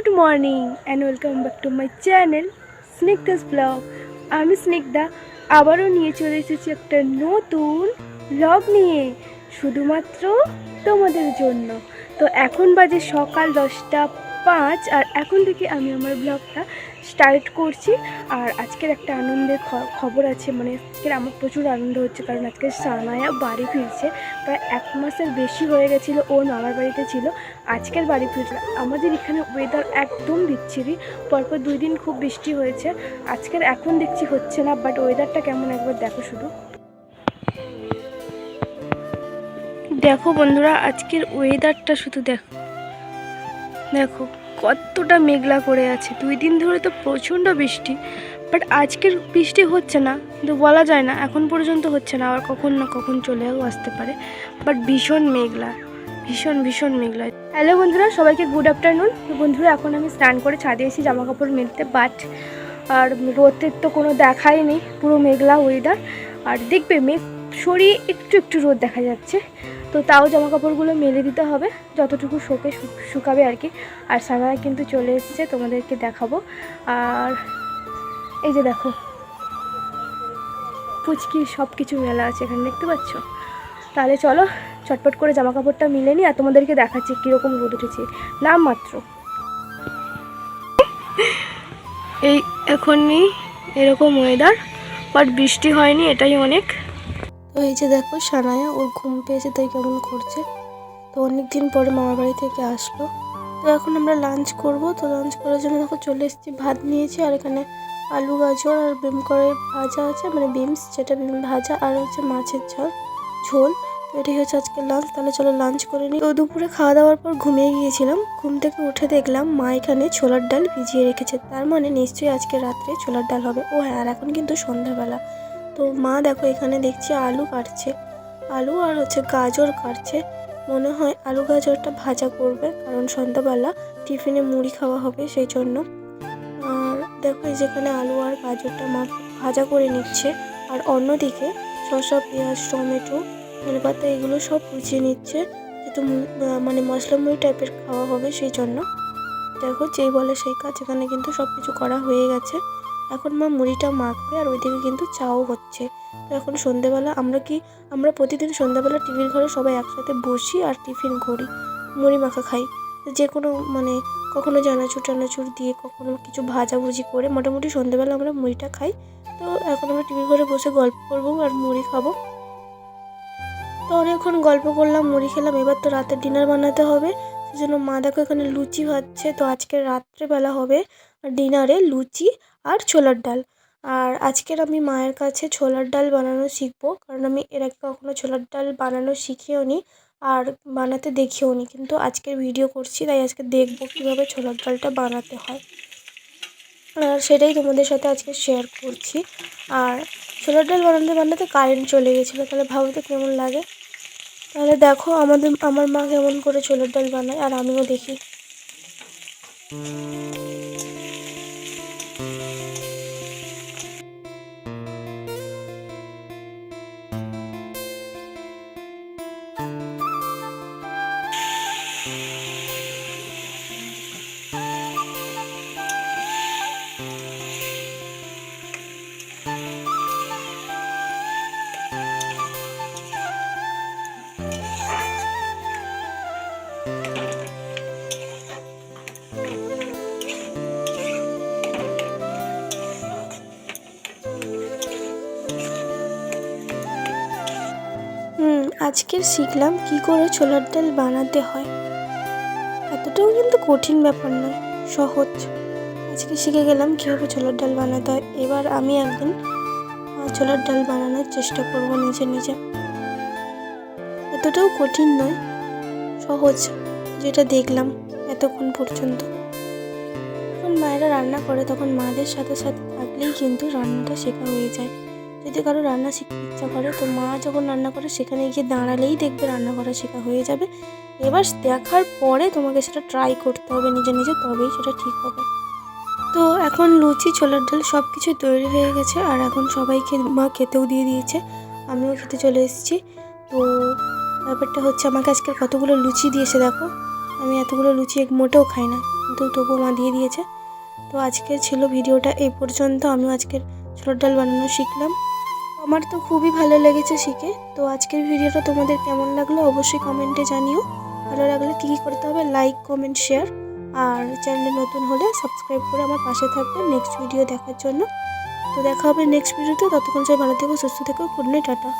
Good morning and welcome back to my channel Snigdha's blog আমি স্নিগ্ধা আবারও নিয়ে চলে এসেছি একটা নতুন ব্লগ নিয়ে, শুধুমাত্র তোমাদের জন্য। তো এখন বাজে সকাল দশটা পাঁচ, আর এখন থেকে আমি আমার ব্লগটা স্টার্ট করছি। আর আজকের একটা আনন্দের খবর আছে মানে আজকের আমার প্রচুর আনন্দ হচ্ছে, কারণ আজকে সানায়া বাড়ি ফিরছে। প্রায় এক মাসের বেশি হয়ে গেছিল ওর মামার বাড়িতে ছিল, আজকের বাড়ি ফিরছে। আমাদের এখানে ওয়েদার একদম বিচ্ছিরি, পরপর দুই দিন খুব বৃষ্টি হয়েছে। আজকের এখন দেখছি হচ্ছে না বাট ওয়েদারটা কেমন একবার দেখো শুধু। দেখো বন্ধুরা, আজকের ওয়েদারটা শুধু দেখো দেখো, কতটা মেঘলা করে আছে। দুই দিন ধরে তো প্রচণ্ড বৃষ্টি বাট আজকের বৃষ্টি হচ্ছে না, কিন্তু বলা যায় না, এখন পর্যন্ত হচ্ছে না, আবার কখন না কখন চলেও আসতে পারে। বাট ভীষণ মেঘলা, ভীষণ ভীষণ মেঘলা। হ্যালো বন্ধুরা, সবাইকে গুড আফটারনুন বন্ধুরা, এখন আমি স্নান করে ছাদে এসেছি জামা কাপড় মেলতে বাট আর রোদের তো কোনো দেখাই নেই, পুরো মেঘলা ওয়েদার আর দেখবে মেঘ সরিয়ে একটু একটু রোদ দেখা যাচ্ছে। তো তাও জামা কাপড়গুলো মেলে দিতে হবে, যতটুকু শোকে শুকাবে আর কি। আর সানায় কিন্তু চলে এসেছে, তোমাদেরকে দেখাবো। আর এই যে দেখো পুচকি সব কিছু মেলা আছে এখানে, দেখতে পাচ্ছ? তাহলে চলো, চটপট করে জামা কাপড়টা মিলে নিই, আর তোমাদেরকে দেখাচ্ছি কীরকম রোদ উঠেছে। নাম মাত্র। এই এখনই এরকম ওয়েদার বাট বৃষ্টি হয়নি, এটাই অনেক। এই যে দেখো সানায়া, ওর ঘুম পেয়েছে তাই কেমন করছে। তো অনেক দিন পরে মামার বাড়ি থেকে আসলো। তো এখন আমরা লাঞ্চ করব। তো লাঞ্চ করার জন্য দেখো চলে এসেছি, ভাত নিয়েছি, আর এখানে আলু, গাজর, আর বিম করে ভাজা আছে মানে বিমস যেটা বিম ভাজা, আর হচ্ছে মাছের ঝোল ঝোল। তো এটাই হচ্ছে আজকে লাঞ্চ তাহলে চলো লাঞ্চ করে নিই। তো দুপুরে খাওয়া দাওয়ার পর ঘুমিয়ে গিয়েছিলাম। ঘুম থেকে উঠে দেখলাম মা এখানে ছোলার ডাল ভিজিয়ে রেখেছে। তার মানে নিশ্চয়ই আজকে রাত্রে ছোলার ডাল হবে। ও হ্যাঁ আর এখন কিন্তু সন্ধ্যাবেলা। তো মা দেখো, এখানে দেখছি আলু কাটছে। আলু আর হচ্ছে গাজর কাটছে। মনে হয় আলু গাজরটা ভাজা করবে, কারণ সন্ধ্যাবেলা টিফিনে মুড়ি খাওয়া হবে সেই জন্য আর দেখো যেখানে আলু আর গাজরটা মা ভাজা করে নিচ্ছে। আর অন্যদিকে শসা, পেঁয়াজ, টমেটো ধনেপাতা এগুলো সব কুচিয়ে নিচ্ছে। যেহেতু মানে মশলা মুড়ি টাইপের খাওয়া হবে সেই জন্য দেখো, যেই বলে সেই কাজ, এখানে কিন্তু সব কিছু করা হয়ে গেছে। এখন মা মুড়িটা মাখবে আর ওইদিকে কিন্তু চাও হচ্ছে। তো এখন সন্ধেবেলা আমরা কি, আমরা প্রতিদিন সন্ধ্যাবেলা টিভির ঘরে সবাই একসাথে বসি আর টিফিন করি মুড়ি মাখা খাই। যে কোনো মানে কখনো চানাচুর টানাচুর দিয়ে কখনো কিছু ভাজাভুজি করে মোটামুটি সন্ধ্যেবেলা আমরা মুড়িটা খাই। তো এখন আমরা টিভির ঘরে বসে গল্প করব আর মুড়ি খাব। তো অনেকক্ষণ গল্প করলাম, মুড়ি খেলাম, এবার তো রাতের ডিনার বানাতে হবে। সেজন্য মা দেখো এখানে লুচি ভাজছে, তো আজকে রাত্রেবেলা হবে ডিনারে লুচি। আর ছোলার ডাল। আর আজকের আমি মায়ের কাছে ছোলার ডাল বানানো শিখব। কারণ আমি এর আগে কখনো ছোলার ডাল বানানো শিখিও নি আর বানাতে দেখিও নি কিন্তু আজকের ভিডিও করছি, তাই আজকে দেখব কীভাবে ছোলার ডালটা বানাতে হয়। আর সেটাই তোমাদের সাথে আজকে শেয়ার করছি। আর ছোলার ডাল বানাতে বানাতে কারেন্ট চলে গেছিল, তাহলে ভাবো তো কেমন লাগে। তাহলে দেখো আমাদের, আমার মা কেমন করে ছোলার ডাল বানায় আর আমিও দেখি। আজকের শিখলাম কি করে ছোলার ডাল বানাতে হয়। এতটাও কিন্তু কঠিন ব্যাপার নয়, সহজ। আজকে শিখে গেলাম কীভাবে ছোলার ডাল বানাতে হয়। এবার আমি একদিন ছোলার ডাল বানানোর চেষ্টা করব নিজে নিজে। এতটাও কঠিন নয়, সহজ, যেটা দেখলাম এতক্ষণ পর্যন্ত। যখন মায়েরা রান্না করে, তখন মাদের সাথে সাথে থাকলেই কিন্তু রান্নাটা শেখা হয়ে যায়। যদি কারও রান্না শিখতে ইচ্ছা করে, তো মা যখন রান্না করে, সেখানে গিয়ে দাঁড়ালেই দেখবে রান্না করা শেখা হয়ে যাবে। এবার দেখার পরে তোমাকে সেটা ট্রাই করতে হবে নিজে নিজে, তবেই সেটা ঠিক হবে। তো এখন লুচি, ছোলার ডাল সব কিছুই তৈরি হয়ে গেছে, আর এখন সবাইকে মা খেতেও দিয়ে দিয়েছে। আমিও খেতে চলে এসেছি। তো ব্যাপারটা হচ্ছে, আমাকে আজকে কতগুলো লুচি দিয়েছে দেখো। আমি এতগুলো লুচি এক মোটেও খাই না, কিন্তু তবুও মা দিয়ে দিয়েছে। তো আজকের ছিল ভিডিওটা এই পর্যন্ত। আমিও আজকের ছোলার ডাল বানানো শিখলাম। আমার তো খুবই ভালো লেগেছে শিখে। তো আজকের ভিডিওটা তোমাদের কেমন লাগল অবশ্যই কমেন্টে জানিও। ভালো লাগলে কী কী করতে হবে লাইক কমেন্ট শেয়ার আর চ্যানেলে নতুন হলে সাবস্ক্রাইব করে আমার পাশে থাকবে নেক্সট ভিডিও দেখার জন্য। তো দেখা হবে নেক্সট ভিডিওতে ততক্ষণ সবাই ভালো থেকো, সুস্থ থেকো। Good tata.